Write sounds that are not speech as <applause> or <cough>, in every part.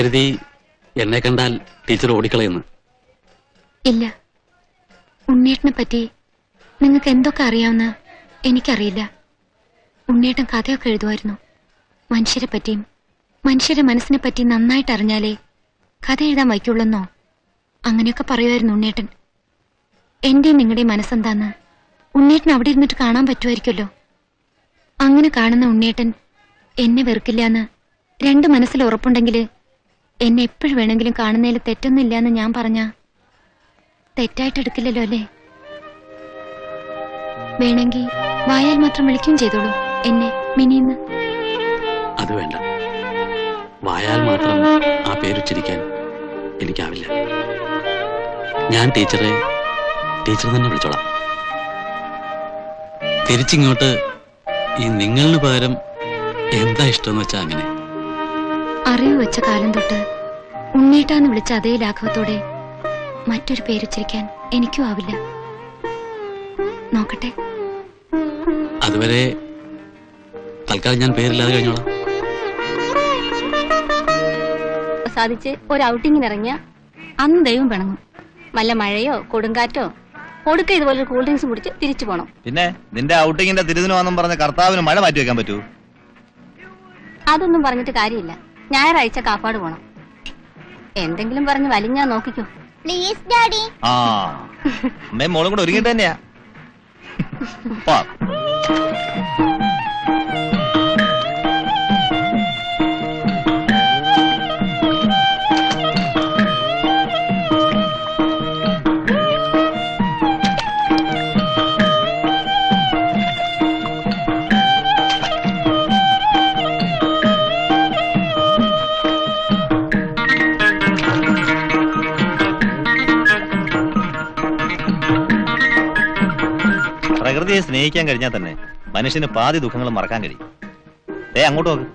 കരുതി എന്നെ കണ്ടാൽ ടീച്ചർ ഓടിക്കളയെന്ന്. ഇല്ല. ഉണ്ണേട്ടനെ പറ്റി നിങ്ങൾക്ക് എന്തൊക്കെ അറിയാവുന്ന എനിക്കറിയില്ല. ഉണ്ണേട്ടൻ കഥയൊക്കെ എഴുതുമായിരുന്നു. മനുഷ്യരെ പറ്റിയും മനുഷ്യരെ മനസ്സിനെ പറ്റി നന്നായിട്ട് അറിഞ്ഞാലേ കഥ എഴുതാൻ വയ്ക്കുള്ളെന്നോ അങ്ങനെയൊക്കെ പറയുമായിരുന്നു ഉണ്ണേട്ടൻ എന്റെയും നിങ്ങളുടെയും മനസ്സെന്താന്ന് ഉണ്ണേട്ടൻ അവിടെ ഇരുന്നിട്ട് കാണാൻ പറ്റുമായിരിക്കുമല്ലോ. അങ്ങനെ കാണുന്ന ഉണ്ണേട്ടൻ എന്നെ വെറുക്കില്ല എന്ന് രണ്ട് മനസ്സിൽ ഉറപ്പുണ്ടെങ്കിൽ എന്നെ എപ്പോഴും വേണമെങ്കിലും കാണുന്നതിൽ തെറ്റൊന്നുമില്ല എന്ന് ഞാൻ പറഞ്ഞ. തെറ്റായിട്ട് എടുക്കില്ലല്ലോ അല്ലേ? വേണമെങ്കിൽ വായാൽ മാത്രം വിളിക്കുകയും ചെയ്തോളൂ. എന്നെ മിനിന്ന്. അത് വേണ്ട. വായാൽ മാത്രം ആ പേരുച്ചരിക്കാൻ എനിക്കാവില്ല. ഞാൻ ടീച്ചറെ ടീച്ചർ തന്നെ വിളിച്ചോളാം. തിരിച്ചിങ്ങോട്ട് ഈ നിങ്ങളിന് പകരം എന്താ ഇഷ്ടമെന്ന് വെച്ചാ അങ്ങനെ? അറിവ് വെച്ച കാലം തൊട്ട് ഉണ്ണീട്ടാന്ന് വിളിച്ച അതേ ലാഘവത്തോടെ മറ്റൊരു പേരുച്ചിരിക്കാൻ എനിക്കും ആവില്ല. നോക്കട്ടെ. അതുവരെ തൽക്കാലം ഞാൻ പേരില്ലാതെ കഴിഞ്ഞോളാം. സാധിച്ച് ഒരു ഔട്ടിങ്ങിന് ഇറങ്ങിയ അന്ന് ദൈവം പിണങ്ങും. വല്ല മഴയോ കൊടുങ്കാറ്റോ ഒടുക്ക ഇതുപോലെ കൂൾ ഡ്രിങ്ക്സ് കുടിച്ച് തിരിച്ചു പോണം. പിന്നെ നിന്റെ ഔട്ടിങ്ങിന്റെ തിരുദിനമാണെന്നും പറഞ്ഞ കർത്താവിന് മഴ മാറ്റി വെക്കാൻ പറ്റൂ അതൊന്നും പറഞ്ഞിട്ട് കാര്യമില്ല. ഞായറാഴ്ച കാപ്പാട് പോണം. എന്തെങ്കിലും പറഞ്ഞ് വലിഞ്ഞാ നോക്കിക്കോ. പ്ലീസ് ഡാഡി ആ അമ്മയും മോളും കൂടെ ഒരുങ്ങിട്ട് തന്നെയാ. <laughs> സ്നേഹിക്കാൻ കഴിഞ്ഞാൽ തന്നെ മനുഷ്യന് പാതി ദുഃഖങ്ങളും മറക്കാൻ കഴിയും. ഏ അങ്ങോട്ട് നോക്ക്.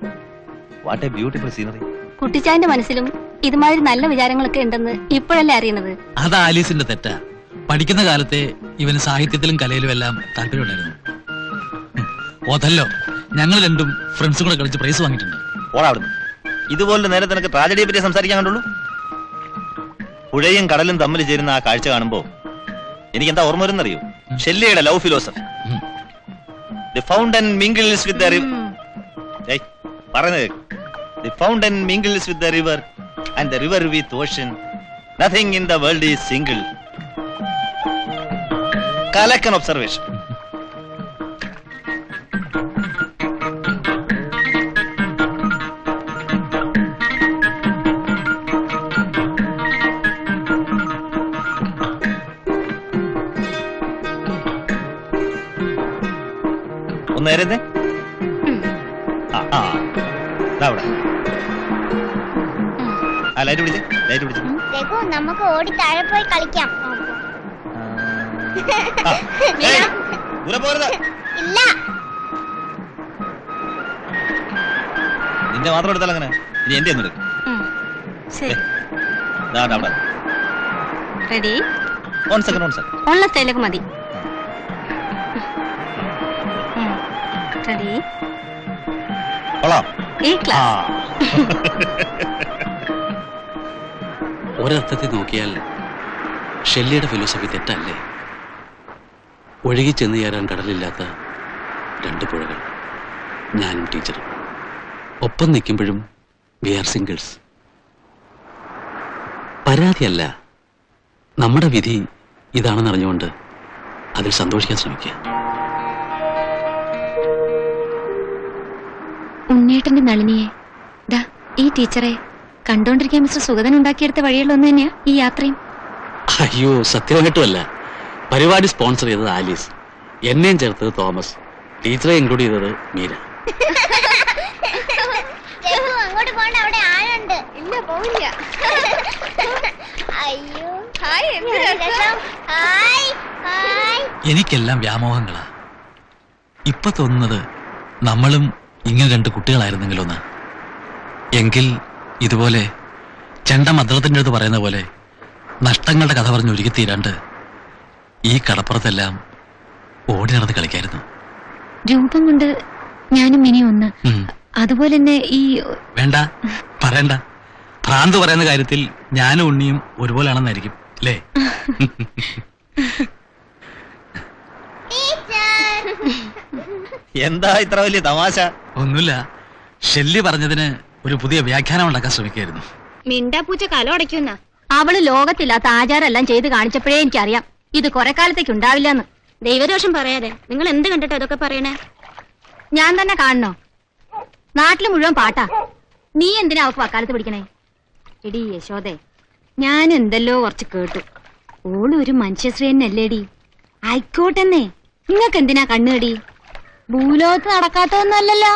വാട്ട് എ ബ്യൂട്ടിഫുൾ സീനറി കുട്ടിച്ചാന്റെ മനസ്സിലും ഇതുമാതിരി നല്ല വിചാരങ്ങളൊക്കെ ഉണ്ടെന്ന് ഇപ്പോഴല്ലേ അറിയുന്നത്? അത് ആലീസിന്റെ തെറ്റാ. പഠിക്കുന്ന കാലത്തെ ഇവന് സാഹിത്യത്തിലും കലയിലും എല്ലാം താല്പര്യമുണ്ടായിരുന്നു. ഓതല്ലോ. ഞങ്ങൾ രണ്ടും ഫ്രണ്ട്സ് കൂടെ കളിച്ച് പ്രൈസ് വാങ്ങിയിട്ടുണ്ട്. ഇതുപോലെ നേരെ നിനക്ക് ട്രാജഡിയെ പറ്റി സംസാരിക്കാൻ കണ്ടുള്ളൂ? പുഴയും കടലും തമ്മിൽ ചേരുന്ന ആ കാഴ്ച കാണുമ്പോ എനിക്ക് എന്താ ഓർമ്മ വരുന്നറിയോ? ഷെല്ലിയുടെ love philosophy. The fountain mingles with the ഏയ് പറയുന്നത് the fountain mingles with the river and the river with ocean nothing in the world is single കലക്കൻ observation ആ ലൈറ്റ് പിടിച്ച് ലൈറ്റ് പിടിച്ച്. നമുക്ക് ഓടി താഴെ പോയി കളിക്കാം. <laughs> ഇല്ല. നിന്റെ മാത്രം എടുത്താൽ അങ്ങനെ ഇനി എന്റെ ഒന്നും എടുക്കും. Ready on second on second സ്റ്റൈലൊക്കെ മതി. റെഡി ഈ ക്ലാസ് <laughs> ഒരർത്ഥത്തിൽ നോക്കിയാൽ ഷെല്ലിയുടെ ഫിലോസഫി തെറ്റല്ലേ? ഒഴുകി ചെന്ന് ചേരാൻ കടലില്ലാത്ത രണ്ട് പുഴകൾ ഞാനും ടീച്ചറും. ഒപ്പം നിൽക്കുമ്പോഴും വി ആർ സിംഗിൾസ്. പരാതിയല്ല നമ്മുടെ വിധി ഇതാണെന്നറിഞ്ഞുകൊണ്ട് അതിൽ സന്തോഷിക്കാൻ ശ്രമിക്കുക. ഉണ്ണേട്ടന്റെ നളിനിയെ. ദാ ഈ ടീച്ചറെ കണ്ടോണ്ടിരിക്കാൻ മിസ്റ്റർ സുഗതൻ ഉണ്ടാക്കിയെടുത്ത വഴികളിലൊന്നു തന്നെയാ ഈ യാത്രയും. അയ്യോ സത്യമായിട്ടുമല്ല. പരിപാടി സ്പോൺസർ ചെയ്തത് ആലീസ്. എന്നെയും ചേർത്തത് തോമസ്. ടീച്ചറെ ഇൻക്ലൂഡ് ചെയ്തത് മീര. അങ്ങോട്ട് അവിടെ ഇല്ല പോവില്ല. അയ്യോ. Hi hi hi. എനിക്കെല്ലാം വ്യാമോഹങ്ങളാ. ഇപ്പൊ തോന്നുന്നത് നമ്മളും ഇങ്ങനെ രണ്ട് കുട്ടികളായിരുന്നെങ്കിലൊന്ന്. എങ്കിൽ ഇതുപോലെ ചെണ്ട മദ്രത്തിന്റെ അടുത്ത് പറയുന്ന പോലെ നഷ്ടങ്ങളുടെ കഥ പറഞ്ഞ് ഒരുക്കി തീരാണ്ട് ഈ കടപ്പുറത്തെല്ലാം ഓടി നടന്ന് കളിക്കായിരുന്നു. രൂപം കൊണ്ട് ഞാനും ഇനി ഒന്ന്. അതുപോലെ തന്നെ ഈ വേണ്ട പറയണ്ട. ഭ്രാന്ത് പറയുന്ന കാര്യത്തിൽ ഞാനും ഉണ്ണിയും ഒരുപോലെ ഒരുപോലെയാണെന്നായിരിക്കും അല്ലേ? <laughs> എന്താ ഇത്ര വലിയ തമാശ? ഒന്നുമില്ല. ഷെല്ലി പറഞ്ഞതിന് ഒരു പുതിയ വ്യാഖ്യാനം ഉണ്ടാക്കാൻ ശ്രമിക്കായിരുന്നു മിണ്ടാപ്പൂച്ച കല അടയ്ക്കുന്ന അവൾ ലോകത്തില്ലാത്ത ആചാരമെല്ലാം ചെയ്ത് കാണിച്ചപ്പോഴേ എനിക്കറിയാം. ഇത് കുറെ കാലത്തേക്ക് ഉണ്ടാവില്ലെന്ന്. ദൈവദോഷം പറയാതെ. നിങ്ങൾ എന്ത് കണ്ടിട്ട് അതൊക്കെ പറയണേ? ഞാൻ തന്നെ കാണണോ? നാട്ടിൽ മുഴുവൻ പാട്ടാ. നീ എന്തിനാ അവക്ക് വക്കാലത്ത് പിടിക്കണേ? എടി യശോദേ ഞാൻ എന്തല്ലോ കുറച്ച് കേട്ടു. ഓൾ ഒരു മനുഷ്യശ്രീ തന്നെയല്ലേടി. ആയിക്കോട്ടെന്നേ. നിങ്ങൾക്ക് എന്തിനാ കണ്ണുകടി ഭൂലോകത്ത് നടക്കാത്തതൊന്നുമല്ലല്ലോ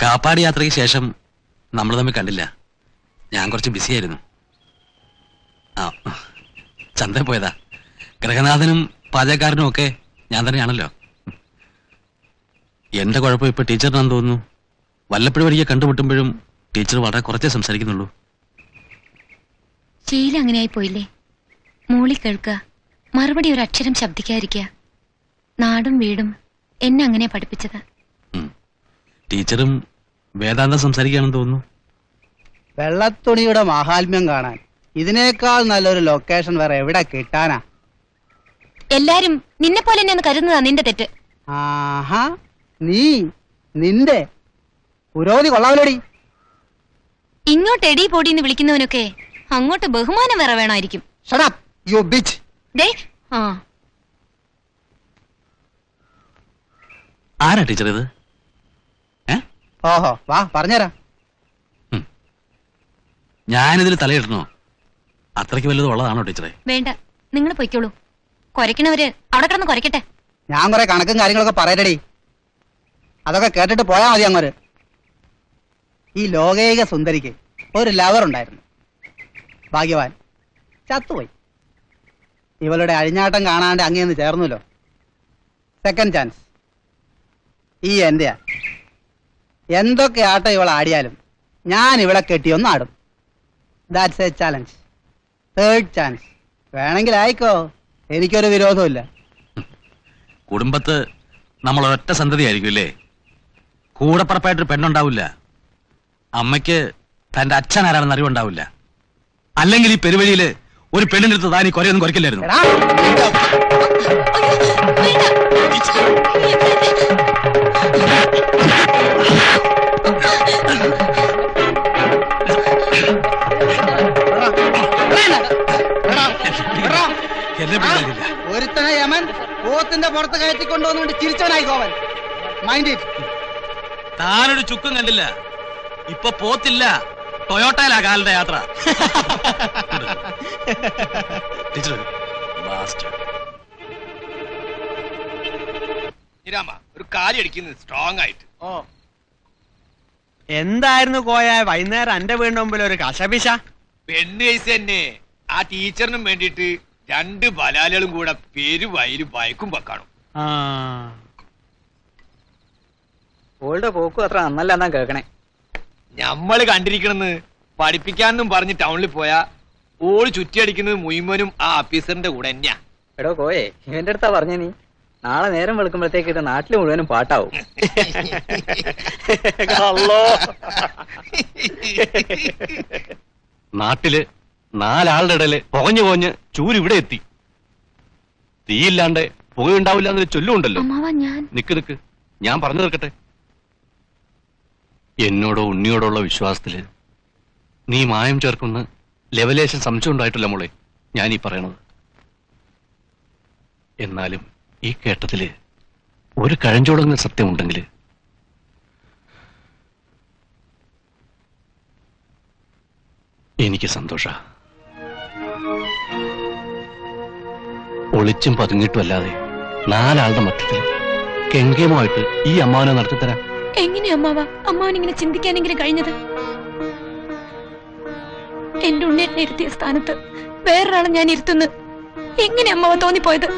കാപ്പാട് യാത്രയ്ക്ക് ശേഷം നമ്മൾ തമ്മിൽ കണ്ടില്ല. ഞാൻ കുറച്ച് ബിസി ആയിരുന്നു. ആ ചന്ത പോയതാ. ഗ്രഹനാഥനും പാചകക്കാരനും ഒക്കെ ഞാൻ തന്നെയാണല്ലോ. എന്റെ കുഴപ്പം ഇപ്പൊ ടീച്ചറിനാന്ന് തോന്നുന്നു. വല്ലപ്പോഴും ഒരിക്കൽ കണ്ടുമുട്ടുമ്പോഴും ടീച്ചർ വളരെ കുറച്ചേ സംസാരിക്കുന്നുള്ളൂ. ശീലം അങ്ങനെയായി പോയില്ലേ? മൂളി കേൾക്കുക മറുപടി ഒരു അക്ഷരം ശബ്ദിക്കാതിരിക്കുക നാടും വീടും എന്നെ അങ്ങനെ പഠിപ്പിച്ചത്. ടീച്ചറും വേദാന്തം സംസാരിക്കുകയാണെന്ന് തോന്നുന്നു. വെള്ളത്തുണിയുടെ മഹാത്മ്യം കാണാൻ. ഇതിനേക്കാൾ നല്ലൊരു ലൊക്കേഷൻ വേറെ എവിടെ കിട്ടാനാ? എല്ലാരും നിന്നെ പോലെ തന്നെ കരുതുന്നതാ നിന്റെ തെറ്റ്. ആഹാ നീ നിന്റെ പുരോഗതി കൊള്ളാമല്ലോടി. ഇങ്ങോട്ട് എടി പൊടി എന്ന് വിളിക്കുന്നവനൊക്കെ അങ്ങോട്ട് ബഹുമാനം വേറെ വേണമായിരിക്കും ഷടപ്പ് യു ബിച്ച് ദേ ആ. ആരാ ടീച്ചർ ഇത്? ഓഹോ വാ പറഞ്ഞുതരാം ഞാനിതിൽ തലയിടണോ അത്രയ്ക്ക് വലുത് ഉള്ളതാണോ ടീച്ചറെ? വേണ്ട നിങ്ങൾ പൊയ്ക്കോളൂ. കുരയ്ക്കണവര് അവിടെ കിടന്ന് കുരയ്ക്കട്ടെ. ഞാൻ കുറെ കണക്കും കാര്യങ്ങളൊക്കെ പറയരടി അതൊക്കെ കേട്ടിട്ട് പോയാ മതി അങ്ങോര് ഈ ലോകൈക സുന്ദരിക്ക് ഒരു ലവർ ഉണ്ടായിരുന്നു. ഭാഗ്യവാൻ. ചത്തുപോയി. ഇവളുടെ അഴിഞ്ഞാട്ടം കാണാണ്ട് അങ്ങേന്ന് ചേർന്നല്ലോ. സെക്കൻഡ് ചാൻസ് ഈ എന്റെയാ. എന്തൊക്കെ ആട്ടം ഇവൾ ആടിയാലും ഞാൻ ഇവളെ കെട്ടിയൊന്നും ആടും. That's a challenge third chance വേണമെങ്കിൽ ആയിക്കോ. എനിക്കൊരു വിരോധമില്ല കുടുംബത്ത് നമ്മൾ ഒറ്റ സന്തതി ആയിരിക്കും അല്ലേ? കൂടപ്പറപ്പായിട്ടൊരു പെണ്ണുണ്ടാവില്ല. അമ്മയ്ക്ക് തന്റെ അച്ഛൻ ആരാണെന്ന് അറിവുണ്ടാവില്ല. അല്ലെങ്കിൽ ഈ പെരുവഴിയിൽ ഒരു പെണ്ണിന്റെ അടുത്ത് താൻ ഈ കുറയൊന്നും കുറയ്ക്കില്ലായിരുന്നു. എന്നെ. ഒരുത്തനെ യമൻ പോത്തിന്റെ പുറത്ത് കയറ്റിക്കൊണ്ടുവന്നുകൊണ്ട് ചിരിച്ചവനായി ഗോവൻ മൈൻഡ് താനൊരു ചുക്കും കണ്ടില്ല. ഇപ്പൊ പോത്തില്ല. ടൊയോട്ടയിലാ കാലിന്റെ യാത്ര. രാമ ഒരു കാലി അടിക്കുന്നത് സ്ട്രോങ് ആയിട്ട്. ഓ. എന്തായിരുന്നു കോയ? വൈകുന്നേരം എന്റെ വീടിന്റെ മുമ്പിൽ ഒരു കശപിശ. പെണ്ണ് കേസ് തന്നെ. ആ ടീച്ചറിനും വേണ്ടിട്ട് രണ്ട് ബലാലുകളും കൂടെ പേര് വയലും ബൈക്കും ആ. ഓളുടെ പോക്കും അത്ര നന്നല്ല എന്നാ കേക്കണേ. ഞമ്മൾ കണ്ടിരിക്കണെന്ന് പഠിപ്പിക്കാന്നും പറഞ്ഞ് ടൗണിൽ പോയാ ഓൾ ചുറ്റിയടിക്കുന്നത് മുയിമനും ആ ഓഫീസറിന്റെ കൂടെ തന്നെയാ. എടോ കോയെ എന്റെ അടുത്താ പറഞ്ഞ നീ. നാളെ നേരം വെളുക്കുമ്പോഴത്തേക്ക് ഇത് നാട്ടിൽ മുഴുവനും പാട്ടാവും. നാട്ടിൽ നാലാളുടെ ഇടയിൽ പുകഞ്ഞു പോഞ്ഞ് ചൂര് ഇവിടെ എത്തി. തീയില്ലാണ്ട് പുകയുണ്ടാവില്ല എന്നൊരു ചൊല്ലുണ്ടല്ലോ അമ്മാവ ഞാൻ. നിക്ക് നിക്ക് ഞാൻ പറഞ്ഞു തീർക്കട്ടെ. എന്നോടോ ഉണ്ണിയോടോ ഉള്ള വിശ്വാസത്തിൽ നീ മായം ചേർക്കുന്ന ലെവലേഷൻ സംശയം ഉണ്ടായിട്ടില്ല മോളെ ഞാൻ ഈ പറയണത്. എന്നാലും ഈ കേട്ടത്തിൽ ഒരു കഴഞ്ചോടങ്ങുന്ന സത്യമുണ്ടെങ്കിൽ എനിക്ക് സന്തോഷ. ഒളിച്ചും പതുങ്ങിയിട്ടും അല്ലാതെ നാലാളുടെ മധ്യത്തിൽ കെങ്കേമായിട്ട് ഈ അമ്മാവനെ നടത്തിത്തരാം എങ്ങനെ അമ്മാവ? അമ്മാവൻ ഇങ്ങനെ ചിന്തിക്കാനെങ്കിലും കഴിഞ്ഞത്? എന്റെ ഉണ്ണേറ്റിനെ ഇരുത്തിയ സ്ഥാനത്ത് വേറൊരാളെ ഞാൻ ഇരുത്തുന്നു. എങ്ങനെ അമ്മാവ തോന്നിപ്പോയത്?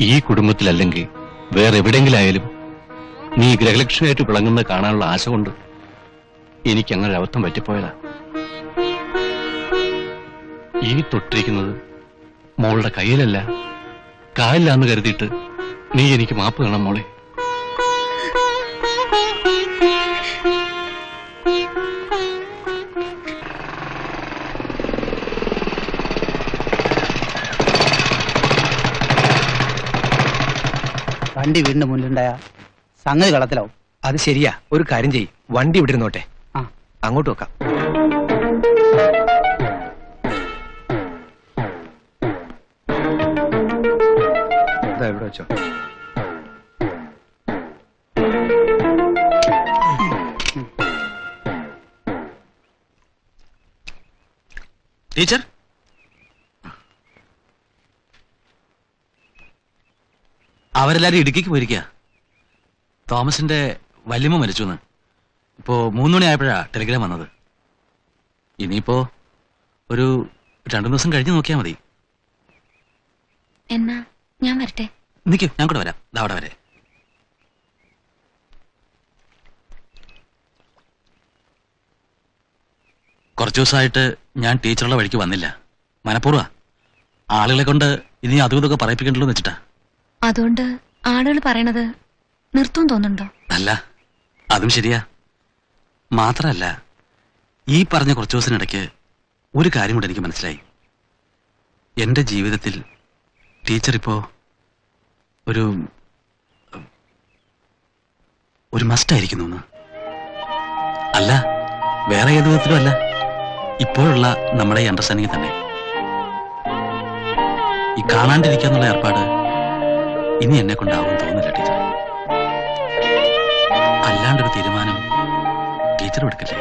ഈ കുടുംബത്തിലല്ലെങ്കിൽ വേറെ എവിടെയെങ്കിലും ആയാലും നീ ഗ്രഹലക്ഷ്മിയായിട്ട് വിളങ്ങുന്നത് കാണാനുള്ള ആശ കൊണ്ട് എനിക്ക് അങ്ങനെ അബദ്ധം പറ്റിപ്പോയതാ. ഈ തൊട്ടിരിക്കുന്നത് മോളുടെ കയ്യിലല്ല. കാലിലാന്ന് കരുതിയിട്ട് നീ എനിക്ക് മാപ്പ് വേണം മോളെ. വണ്ടി വീടിന്റെ മുന്നിലുണ്ടായ സംഗതി കളത്തിലാവും അത് ശരിയാ. ഒരു കാര്യം ചെയ്യ്. വണ്ടി ഇവിടെ ഇരുന്നോട്ടെ. അങ്ങോട്ട് വെക്കാം വെച്ചോ. ടീച്ചർ? അവരെല്ലാരും ഇടുക്കിക്ക് പോയിരിക്കുക തോമസിന്റെ വല്യമ്മ മരിച്ചു എന്ന് ഇപ്പോ മൂന്ന് മണി ആയപ്പോഴാ ടെലിഗ്രാം വന്നത്. ഇനിയിപ്പോ ഒരു രണ്ടു ദിവസം കഴിഞ്ഞ് നോക്കിയാ മതി. എന്നാ ഞാൻ വരട്ടെ. നിൽക്കൂ ഞാൻ കൂടെ വരാം. അവിടെ വരെ. കുറച്ചു ദിവസമായിട്ട് ഞാൻ ടീച്ചറുള്ള വഴിക്ക് വന്നില്ല. മനഃപൂർവ. ആളുകളെ കൊണ്ട് ഇനി അതും ഇതൊക്കെ പറയിപ്പിക്കണ്ടല്ലോ എന്ന് വെച്ചിട്ടാ. അതുകൊണ്ട് ആളുകൾ പറയണത് നിർത്തും തോന്നുന്നുണ്ടോ? അല്ല അതും ശരിയാ. മാത്രല്ല ഈ പറഞ്ഞ കുറച്ചു ദിവസത്തിനിടയ്ക്ക് ഒരു കാര്യം കൂടെ എനിക്ക് മനസ്സിലായി. എന്റെ ജീവിതത്തിൽ ടീച്ചർ ഇപ്പോ ഒരു ഒരു മസ്റ്റായിരിക്കുന്നു അല്ല വേറെ ഏത് വിധത്തിലും അല്ല. ഇപ്പോഴുള്ള നമ്മുടെ ഈ അണ്ടർസ്റ്റാൻഡിങ് തന്നെ. ഈ കാണാണ്ടിരിക്കാന്നുള്ള ഏർപ്പാട് ഇനി എന്നെ കൊണ്ടാവും തോന്നില്ല ടീച്ചർ അല്ലാണ്ടൊരു തീരുമാനം ടീച്ചർ എടുക്കല്ലേ?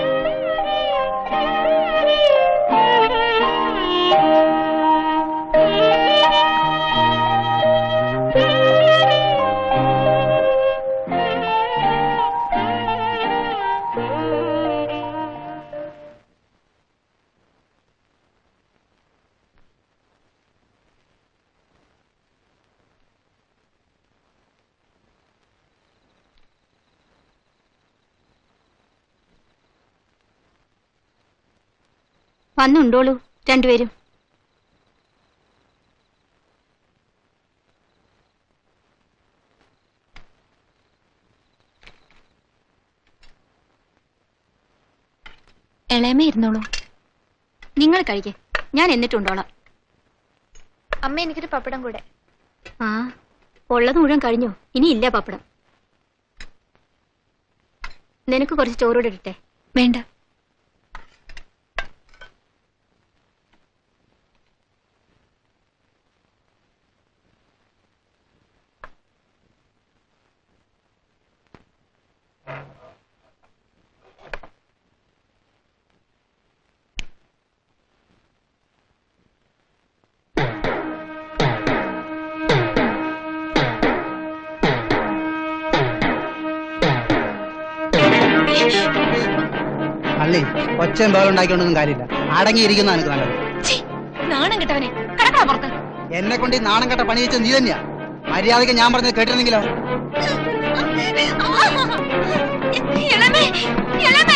വന്നുണ്ടോളൂ രണ്ടുപേരും. ഇളയമ ഇരുന്നോളൂ. നിങ്ങൾ കഴിക്കേ. ഞാൻ എന്നിട്ടുണ്ടോളാം. അമ്മ എനിക്കൊരു പപ്പടം കൂടെ. ആ ഉള്ളത് മുഴുവൻ കഴിഞ്ഞോ. ഇനി ഇല്ല പപ്പടം. നിനക്ക് കുറച്ച് ചോറൂടെ ഇടട്ടെ. വേണ്ട. അള്ളി ഒച്ചയും ബേളം ഉണ്ടാക്കിക്കൊണ്ടൊന്നും കാര്യമില്ല. അടങ്ങിയിരിക്കുന്ന എനിക്ക് നല്ലത്. നാണം കിട്ടവനെ. പുറത്ത്. എന്നെ കൊണ്ട് ഈ നാണം കെട്ട പണി വെച്ചത് നീ തന്നെയാ. മര്യാദയ്ക്ക് ഞാൻ പറഞ്ഞത് കേട്ടിരുന്നെങ്കിലോ? ഇളമേ ഇളമേ